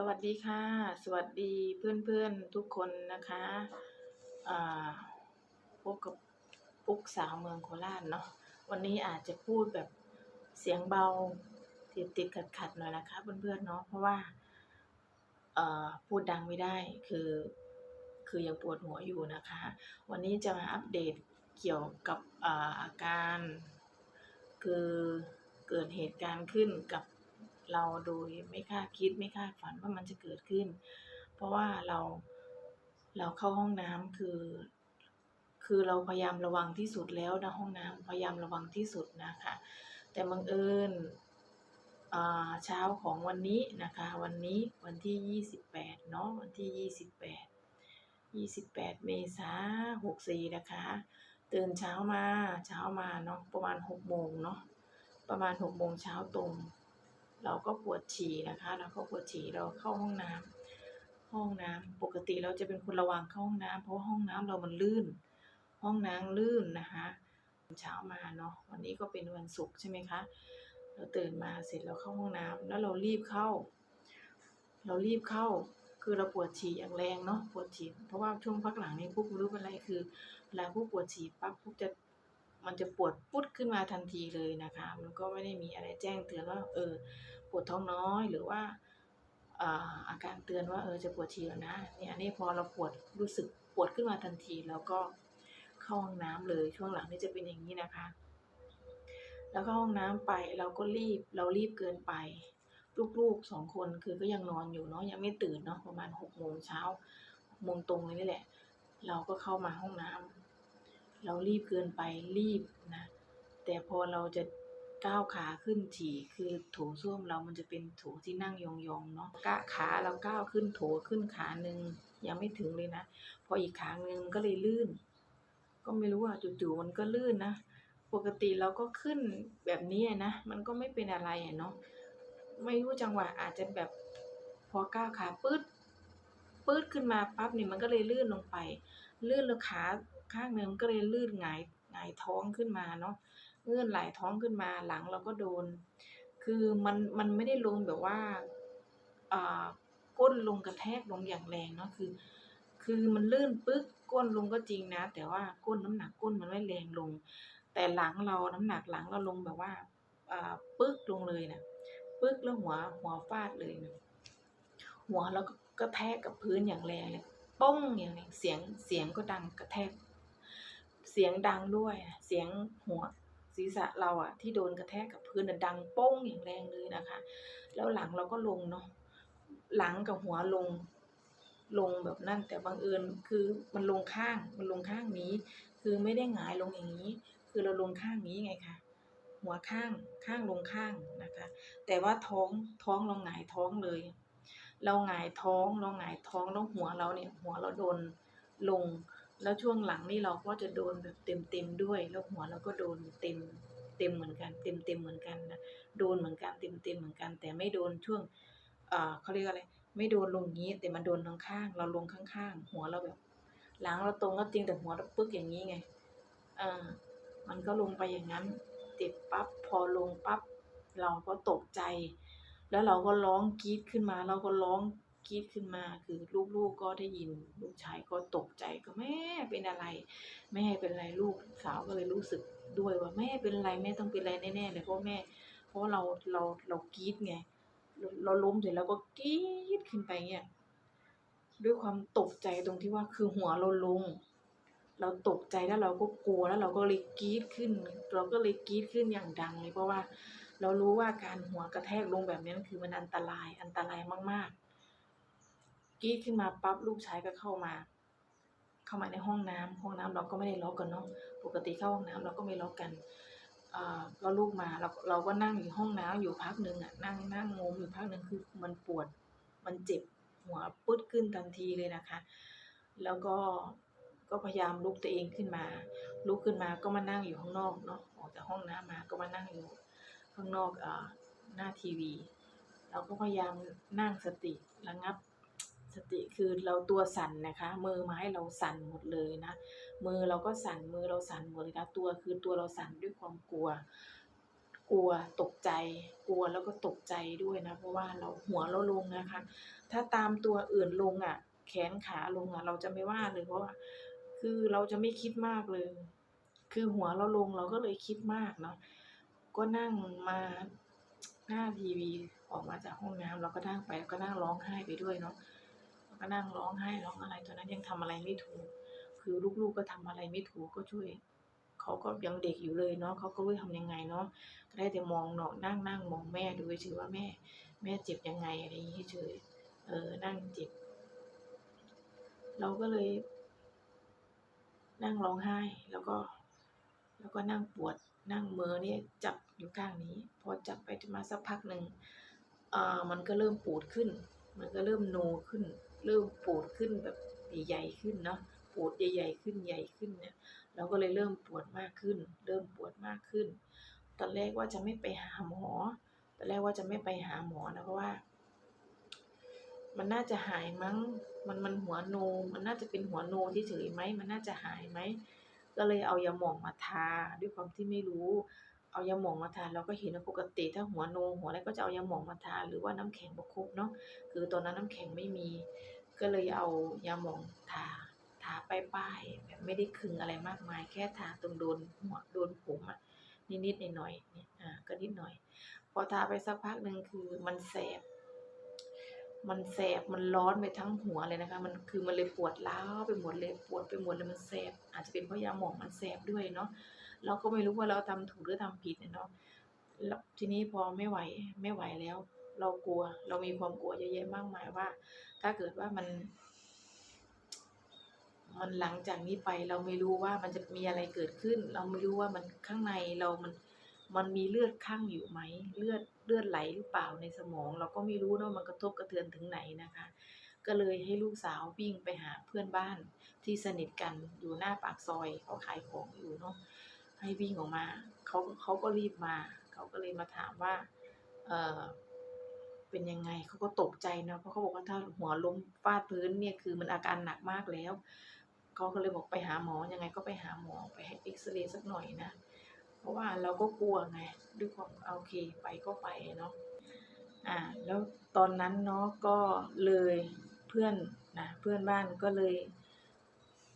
สวัสดีค่ะ สวัสดีเพื่อนๆทุกคนนะคะพบกับปุ๊กสาวเมืองโคราชเนาะวันนี้อาจจะพูดแบบเสียงเบาติดติดขัดขัดหน่อยนะคะเพื่อนๆเนาะเพราะว่าพูดดังไม่ได้คือคือยังปวดหัวอยู่นะคะ วันนี้จะมาอัปเดตเกี่ยวกับอาการ คือเกิดเหตุการณ์ขึ้นกับ เราโดยไม่คาดคิดไม่คาดฝันว่ามันจะเกิดขึ้น เพราะว่าเราเราเข้าห้องน้ำคือ คือเราพยายามระวังที่สุดแล้วนะห้องน้ำพยายามระวังที่สุดนะคะแต่บังเอิญอ่าเช้าของวันนี้นะคะ วันนี้วันที่ 28 เนาะวันที่ 28 28 เมษายน64 นะคะ ตื่นเช้ามาเช้ามาเนาะประมาณ 6 โมงเนาะประมาณ 6 โมงเช้าตรง เราก็ปวดฉี่นะคะเราก็ปวดฉี่เราเข้าห้องน้ำห้องน้ำปกติเราจะเป็นคนระวังเข้าห้องน้ำเพราะห้องน้ำเรามันลื่น ห้องน้ำลื่นนะคะเช้ามาเนาะวันนี้ก็เป็นวันศุกร์ใช่ไหมคะเราตื่นมาเสร็จเราเข้าห้องน้ำแล้วเรารีบเข้า เรารีบเข้าคือเราปวดฉี่อย่างแรงเนาะปวดฉี่เพราะว่าช่วงพักหลังนี้พวกไม่รู้เป็นไรคือเวลาพวกปวดฉี่ปั๊บพวกจะ มันจะปวดปุ๊ดขึ้นมาทันทีเลยนะคะ มันก็ไม่ได้มีอะไรแจ้งเตือนว่าเออปวดท้องน้อยหรือว่าอาการเตือนว่าเออจะปวดฉี่แล้วนะเนี่ยนี่พอเราปวดรู้สึกปวดขึ้นมาทันที แล้วก็เข้าห้องน้ำเลยช่วงหลังนี่จะเป็นอย่างนี้นะคะ แล้วก็ห้องน้ำไปเราก็รีบเรารีบเกินไป ลูกๆสองคนคือก็ยังนอนอยู่เนาะยังไม่ตื่นเนาะประมาณหกโมงเช้าโมงตรงเลยนี่แหละ เราก็เข้ามาห้องน้ำ เรารีบเกินไปรีบนะแต่พอเราจะก้าวขาขึ้นฉี่คือโถส้วมเรามันจะเป็นโถที่นั่งยองๆเนาะก้าขาเราก้าวขึ้นโถขึ้นขาหนึ่งยังไม่ถึงเลยนะ พออีกขาหนึ่งก็เลยลื่น ก็ไม่รู้ว่าจู่ๆมันก็ลื่นนะ ปกติเราก็ขึ้นแบบนี้นะ มันก็ไม่เป็นอะไรเนาะไม่รู้จังหวะอาจจะแบบพอก้าวขาปื๊ดปื๊ดขึ้นมาปั๊บนี่มันก็เลยลื่นลงไป ลื่นแล้วขาข้างหนึ่งมันก็เลยลื่นหงายหงายท้องขึ้นมาเนาะเงื่อนไหลท้องขึ้นมาหลังเราก็โดน คือมันมันไม่ได้ลงแบบว่าอ่าก้นลงกระแทกลงอย่างแรงเนาะคือ คือมันลื่นปึ๊กก้นลงก็จริงนะ แต่ว่าก้นน้ำหนักก้นมันไม่แรงลง แต่หลังเราน้ำหนักหลังเราลงแบบว่าอ่าปึ๊กลงเลยนะปึ๊กแล้วหัวหัวฟาดเลยนะหัวเราก็กระแทกกับพื้นอย่างแรงเลย ป้องอย่างแรงเสียงเสียงก็ดังกระแทก เสียงดังด้วย เสียงหัวศีรษะเราอะที่โดนกระแทกกับพื้นน่ะดังป้งอย่างแรงเลยนะคะ แล้วหลังเราก็ลงเนาะหลังกับหัวลงลงแบบนั่นแต่บังเอิญคือมันลงข้างมันลงข้างนี้ คือไม่ได้หงายลงอย่างนี้ คือเราลงข้างนี้ไงคะหัวข้างข้างลงข้างนะคะ แต่ว่าท้องท้องเราหงายท้องเลย เราหงายท้องเราหงายท้องแล้วหัวเราเนี่ยหัวเราโดนลง แล้วช่วงหลังนี่เราก็จะโดนแบบเต็มเต็มด้วย แล้วหัวเราก็โดนเต็มเต็มเหมือนกันเต็มเต็มเหมือนกันนะโดนเหมือนกันเต็มเต็มเหมือนกัน แต่ไม่โดนช่วงอ่าเขาเรียกอะไร ไม่โดนลงงี้แต่มันโดนทางข้างเราลงข้างๆ หัวเราแบบ หลังเราตรงก็จริงแต่หัวเราปึ๊กอย่างนี้ไงอ่ามันก็ลงไปอย่างนั้นเจ็บปั๊บพอลงปั๊บเราก็ตกใจ แล้วเราก็ร้องกรี๊ดขึ้นมา เราก็ร้องกรี๊ดขึ้นมา คือลูกๆก็ได้ยิน ลูกชายก็ตกใจก็แม่เป็นอะไร แม่เป็นอะไรลูกสาวก็เลยรู้สึกด้วยว่าแม่เป็นอะไรแม่ต้องเป็นอะไรแน่ๆเลยเพราะแม่ เพราะเราเราเรากรี๊ดไงเราล้มเสร็จแล้วก็กรี๊ดขึ้นไปเนี่ยด้วยความตกใจตรงที่ว่าคือหัวเราลง เราตกใจแล้วเราก็กลัวแล้วเราก็เลยกรี๊ดขึ้น เราก็เลยกรี๊ดขึ้นอย่างดังเลยเพราะว่า เรารู้ว่าการหัวกระแทกลงแบบนี้คือมันอันตรายอันตรายมากๆกรี๊ดขึ้นมาปั๊บลูกชายก็เข้ามา เข้ามาในห้องน้ำห้องน้ำเราก็ไม่ได้ล็อกกันเนาะปกติเข้าห้องน้ำเราก็ไม่ล็อกกันอ่าก็ลูกมาเราเราก็นั่งอยู่ห้องน้ำอยู่พักหนึ่งอะนั่งนั่งงมอยู่พักหนึ่งคือมันปวดมันเจ็บหัวปึ๊ดขึ้นทันทีเลยนะคะ แล้วก็ก็พยายามลุกตัวเองขึ้นมา ลุกขึ้นมาก็มานั่งอยู่ข้างนอกเนาะออกจากห้องน้ำมาก็มานั่งอยู่ ข้างนอกอ่าหน้าทีวี เราก็พยายามนั่งสติระงับสติคือเราตัวสั่นนะคะ มือไม้เราสั่นหมดเลยนะมือเราก็สั่นมือเราสั่นหมดเลยนะตัวคือตัวเราสั่นด้วยความกลัว กลัวตกใจ กลัวแล้วก็ตกใจด้วยนะ เพราะว่าเราหัวเราลงนะคะ ถ้าตามตัวอื่นลงอะ แขนขาลงอะ เราจะไม่ว่าเลยเพราะว่าคือเราจะไม่คิดมากเลย คือหัวเราลงเราก็เลยคิดมากเนาะ ก็นั่งมาหน้าทีวีออกมาจากห้องน้ำเราก็นั่งไปแล้วก็นั่งร้องไห้ไปด้วยเนาะแล้วก็นั่งร้องไห้ร้องอะไรตอนนั้นยังทำอะไรไม่ถูก คือลูกๆก็ทำอะไรไม่ถูกก็ช่วยเขาก็ยังเด็กอยู่เลยเนาะเขาก็รู้ทำยังไงเนาะก็ได้แต่มองเนาะนั่งนั่งมองแม่ดูเฉยว่าแม่ แม่เจ็บยังไงอะไรอย่างนี้เฉยเออนั่งเจ็บเราก็เลย นั่งร้องไห้แล้วก็ แล้วก็นั่งปวดนั่งมือเนี่ยจับ อยู่ข้างนี้ พอจับไปมาสักพักหนึ่งอ่ามันก็เริ่มปูดขึ้น มันก็เริ่มโนขึ้น เริ่มปูดขึ้นแบบใหญ่ๆขึ้นเนาะปูดใหญ่ๆขึ้นใหญ่ขึ้นเนี่ยเราก็เลยเริ่มปวดมากขึ้น เริ่มปวดมากขึ้น ตอนแรกว่าจะไม่ไปหาหมอตอนแรกว่าจะไม่ไปหาหมอนะเพราะว่า มันน่าจะหายมั้ง มันมันหัวโน มันน่าจะเป็นหัวโนเฉยๆไหมมันน่าจะหายไหมก็เลยเอายาหมองมาทาด้วยความที่ไม่รู้ เอายาหมองมาทาเราก็เห็นว่าปกติถ้าหัวโนหัวอะไรก็จะเอายาหมองมาทาหรือว่าน้ำแข็งประคบเนาะคือตอนนั้นน้ำแข็งไม่มี ก็เลยเอายาหมองทาทาป้ายแบบไม่ได้คึงอะไรมากมายแค่ทาตรงโดนหัวโดนผมอะนิดๆหน่อยๆเนี่ยอ่าก็นิดหน่อย พอทาไปสักพักหนึ่งคือมันแสบมันแสบ มันร้อนไปทั้งหัวเลยนะคะ มันคือมันเลยปวดร้าวไปหมดเลย ปวดไปหมดเลย มันแสบ อาจจะเป็นเพราะยาหมองมันแสบด้วยเนาะ เราก็ไม่รู้ว่าเราทำถูกหรือทำผิดเนาะแล้วทีนี้พอไม่ไหวไม่ไหวแล้ว เรากลัว เรามีความกลัวเยอะแยะมากมายว่า ถ้าเกิดว่ามัน มันหลังจากนี้ไปเราไม่รู้ว่ามันจะมีอะไรเกิดขึ้น เราไม่รู้ว่ามันข้างในเรามันมันมีเลือดข้างอยู่ไหม เลือดเลือดไหลหรือเปล่าในสมอง เราก็ไม่รู้เนาะมันกระทบกระเทือนถึงไหนนะคะ ก็เลยให้ลูกสาววิ่งไปหาเพื่อนบ้านที่สนิทกันอยู่หน้าปากซอยเขาขายของอยู่เนาะ ให้วิ่งออกมาเขาเขาก็รีบมา เขาก็เลยมาถามว่า เออเป็นยังไงเขาก็ตกใจเนาะเพราะเขาบอกว่าถ้าหัวล้มฟาดพื้นเนี่ยคือมันอาการหนักมากแล้วเขาก็เลยบอกไปหาหมอยังไงก็ไปหาหมอไปให้เอ็กซเรย์สักหน่อยนะเพราะว่าเราก็กลัวไงด้วยความโอเคไปก็ไปเนาะอ่าแล้วตอนนั้นเนาะก็เลยเพื่อนนะเพื่อนบ้านก็เลย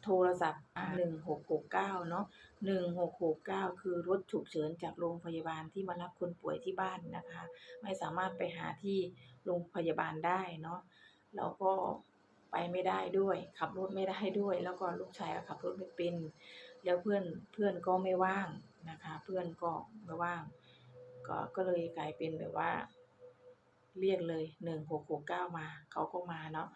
โทรศัพท์อ่าหนึ่งหกหกเก้าเนาะหนึ่งหกหกเก้าคือรถฉุกเฉินจากโรงพยาบาลที่มารับคนป่วยที่บ้านนะคะ ไม่สามารถไปหาที่โรงพยาบาลได้เนาะแล้วก็ไปไม่ได้ด้วย ขับรถไม่ได้ด้วย แล้วก็ลูกชายก็ขับรถไม่เป็น แล้วเพื่อนเพื่อนก็ไม่ว่างนะคะ เพื่อนก็ไม่ว่าง ก็ก็เลยกลายเป็นแบบว่า เรียกเลยหนึ่งหกหกเก้ามา เขาก็มาเนาะ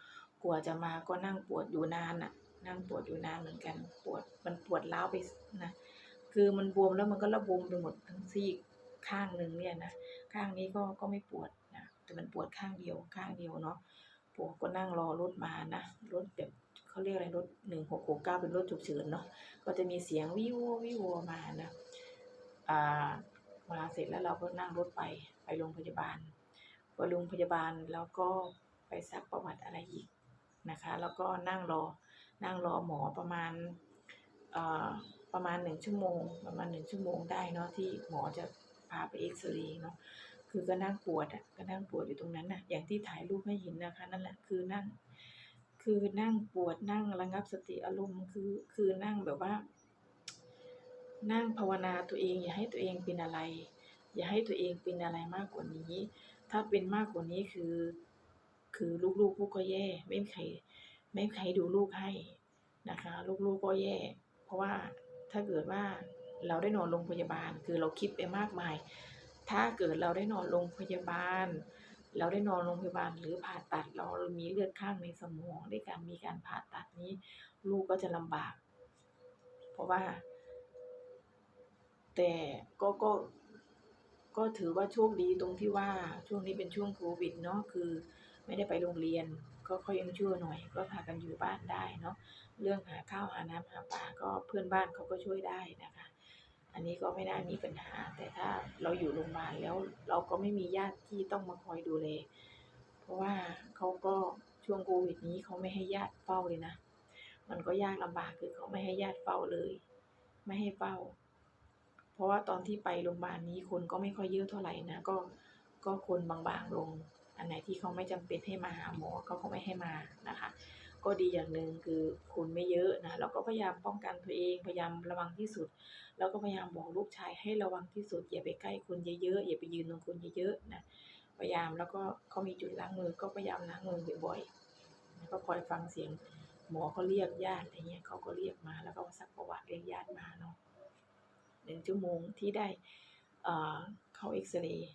กว่าจะมาก็นั่งปวดอยู่นานอะ นั่งปวดอยู่นานเหมือนกัน ปวดมันปวดร้าวไปนะคือมันบวมแล้วมันก็ระบมไปหมดทั้งซีกข้างหนึ่งเนี่ยนะข้างนี้ก็ก็ไม่ปวดนะแต่มันปวดข้างเดียวข้างเดียวเนาะปวดก็นั่งรอรถมานะรถแบบเขาเรียกอะไรรถหนึ่งหกหกเก้าเป็นรถฉุกเฉินเนาะก็จะมีเสียงวิววิวมานะอ่ามาเสร็จแล้วเราก็นั่งรถไปไปโรงพยาบาลพอโรงพยาบาลแล้วก็ไปซักประวัติอะไรอีก นะคะ แล้วก็นั่งรอนั่งรอหมอประมาณเอ่อประมาณหนึ่งชั่วโมง ประมาณหนึ่งชั่วโมงได้เนาะที่หมอจะพาไปเอ็กซเรย์เนาะคือก็นั่งปวดอะก็นั่งปวดอยู่ตรงนั้นน่ะอย่างที่ถ่ายรูปให้เห็นนะคะนั่นแหละคือนั่ง คือนั่งปวดนั่งระงับสติอารมณ์คือคือนั่งแบบว่า นั่งภาวนาตัวเอง อย่าให้ตัวเองเป็นอะไร อย่าให้ตัวเองเป็นอะไรมากกว่านี้ ถ้าเป็นมากกว่านี้คือ คือลูกๆพวกก็แย่ ไม่มีใครไม่มีใครดูลูกให้นะคะ ลูกๆก็แย่ เพราะว่าถ้าเกิดว่าเราได้นอนโรงพยาบาล คือเราคิดไปมากมาย ถ้าเกิดเราได้นอนโรงพยาบาล เราได้นอนโรงพยาบาลหรือผ่าตัดเรามีเลือดข้างในสมองด้วยการมีการผ่าตัดนี้ ลูกก็จะลำบาก เพราะว่า แต่ก็ก็ ก็ถือว่าโชคดีตรงที่ว่าช่วงนี้เป็นช่วงโควิดเนาะคือไม่ได้ไปโรงเรียนก็ค่อยยังชั่วหน่อย ก็พากันอยู่บ้านได้เนาะเรื่องหาข้าวหาน้ำหาปลาก็เพื่อนบ้านเขาก็ช่วยได้นะคะ อันนี้ก็ไม่น่ามีปัญหา แต่ถ้าเราอยู่โรงพยาบาลแล้วเราก็ไม่มีญาติที่ต้องมาคอยดูแลเพราะว่าเขาก็ช่วงโควิดนี้เขาไม่ให้ญาติเฝ้าเลยนะ มันก็ยากลำบากคือเขาไม่ให้ญาติเฝ้าเลย ไม่ให้เฝ้า เพราะว่าตอนที่ไปโรงพยาบาลนี้คนก็ไม่ค่อยเยอะเท่าไหร่นะ ก็ก็คนบางๆลง อันไหนที่เขาไม่จำเป็นให้มาหาหมอเขาก็ไม่ให้มานะคะ ก็ดีอย่างหนึ่งคือคนไม่เยอะนะเราก็พยายามป้องกันตัวเองพยายามระวังที่สุด แล้วก็พยายามบอกลูกชายให้ระวังที่สุด อย่าไปใกล้คนเยอะๆอย่าไปยืนตรงคนเยอะๆนะพยายามแล้วก็เขามีจุดล้างมือก็พยายามล้างมือบ่อยๆก็คอยฟังเสียงหมอเขาเรียกญาติอะไรเงี้ยเขาก็เรียกมาแล้วก็สักประวัติเรียกญาติมาเนาะ หนึ่งชั่วโมงที่ได้เอ่อเข้าเอ็กซเรย์